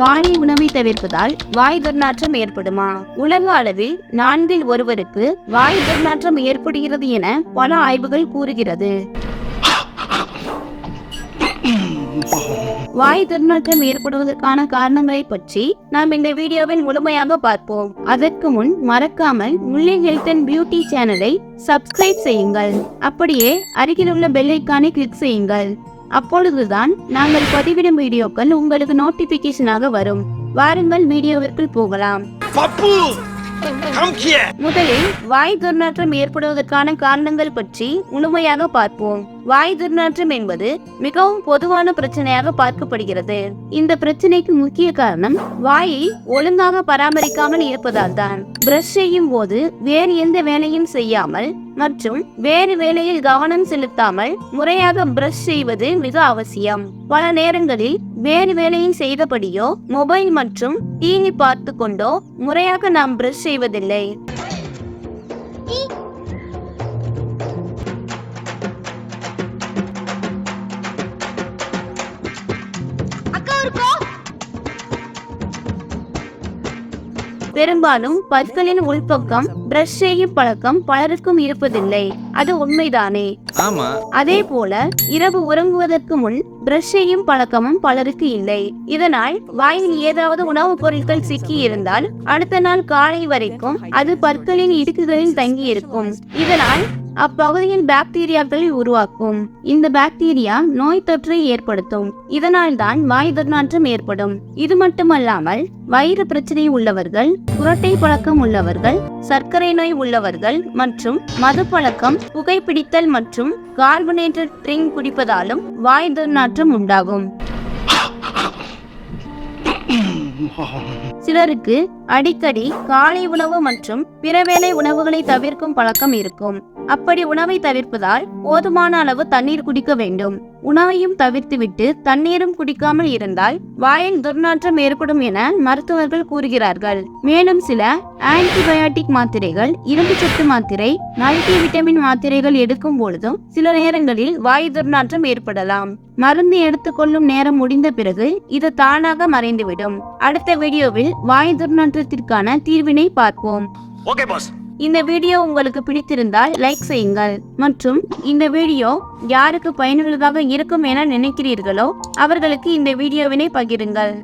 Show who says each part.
Speaker 1: காலை உணவை தவிர்ப்பதால் வாய் துர்நாற்றம் ஏற்படுமா? உலக அளவில் நான்கில் ஒருவருக்கு வாய் துர்நாற்றம் ஏற்படுகிறது என பல ஆய்வுகள் கூறுகிறது. வாய் துர்நாற்றம் ஏற்படுவதற்கான காரணங்களை பற்றி நாம் இந்த வீடியோவில் முழுமையாக பார்ப்போம். அதற்கு முன் மறக்காமல் முல்லை ஹெல்த் அண்ட் பியூட்டி சேனலை சப்ஸ்கிரைப் செய்யுங்கள். அப்படியே அருகில் உள்ள பெல் ஐக்கானை கிளிக் செய்யுங்கள். அப்பொழுதுதான் நாங்கள் பதிவிடும் வீடியோக்கள் உங்களுக்கு நோட்டிபிகேஷனாக வரும். வாருங்கள் வீடியோவிற்குள் போகலாம். முதலில் வாய் துர்நாற்றம் ஏற்படுவதற்கான காரணங்கள் பற்றி முழுமையாக பார்ப்போம். வாய் துர்நாற்றம் என்பது மிகவும் பொதுவான பிரச்சனையாக பார்க்கப்படுகிறது. இந்த பிரச்சனைக்கு முக்கிய காரணம் வாயை ஒழுங்காக பராமரிக்காமல் இருப்பதால் தான். பிரஷ் செய்யும் போது வேறு எந்த வேலையும் செய்யாமல் மற்றும் வேறு வேலையில் கவனம் செலுத்தாமல் முறையாக பிரஷ் செய்வது மிக அவசியம். பல நேரங்களில் வேறு வேலையை செய்தபடியோ மொபைல் மற்றும் டிவி பார்த்து கொண்டோ முறையாக நாம் பிரஷ் செய்வதில்லை. பெரும்பாலும் பற்களின் உள்பக்கம் பிரஷ் செய்யும் பழக்கம் பலருக்கும் இருப்பதில்லை. அது உண்மைதானே?
Speaker 2: ஆமா.
Speaker 1: அதே போல இரவு உறங்குவதற்கு முன் பிரஷ் செய்யும் பழக்கமும் பலருக்கு இல்லை. இதனால் வாயில் ஏதாவது உணவுப் பொருட்கள் சிக்கி இருந்தால் அடுத்த நாள் காலை வரைக்கும் அது பற்களின் இடுக்குகளில் தங்கி இருக்கும் இதனால் அப்பகுதியில் பாக்டீரியாக்களை உருவாக்கும். இந்த பாக்டீரியா நோய் தொற்றை ஏற்படுத்தும். இதனால் தான் வாய் துர்நாற்றம் ஏற்படும். இது மட்டுமல்லாமல் வயிறு பிரச்சனை உள்ளவர்கள் குரட்டை பழக்கம் உள்ளவர்கள் சர்க்கரை நோய் உள்ளவர்கள் மற்றும் மது பழக்கம் புகைப்பிடித்தல் மற்றும் கார்பனேட்டட் ட்ரிங்க் குடிப்பதாலும் வாய் துர்நாற்றம் உண்டாகும். சிலருக்கு அடிக்கடி காலை உணவு மற்றும் பிற வேலை உணவுகளை தவிர்க்கும் பழக்கம் இருக்கும். அப்படி உணவை தவிர்ப்பதால் போதுமான அளவு தண்ணீர் குடிக்க வேண்டும். உணவையும் தவிர்த்துவிட்டு தண்ணீரும் குடிக்காமல் இருந்தால் வாயில் துர்நாற்றம் ஏற்படும் என மருத்துவர்கள் கூறுகிறார்கள். மேலும் சில ஆன்டிபயாட்டிக் மாத்திரைகள் இரும்பு சத்து மாத்திரை மல்டி விட்டமின் மாத்திரைகள் எடுக்கும் பொழுதும் சில நேரங்களில் வாய் துர்நாற்றம் ஏற்படலாம். மருந்து எடுத்துக்கொள்ளும் நேரம் முடிந்த பிறகு இது தானாக மறைந்துவிடும். அடுத்த வீடியோவில் வாய் துர்நாற்றத்திற்கான தீர்வினை பார்ப்போம்.
Speaker 2: Okay pass.
Speaker 1: இந்த வீடியோ உங்களுக்கு பிடித்திருந்தால் லைக் செய்யுங்கள். மற்றும் இந்த வீடியோ யாருக்கு பயனுள்ளதாக இருக்கும் என நினைக்கிறீர்களோ அவர்களுக்கு இந்த வீடியோவினை பகிருங்கள்.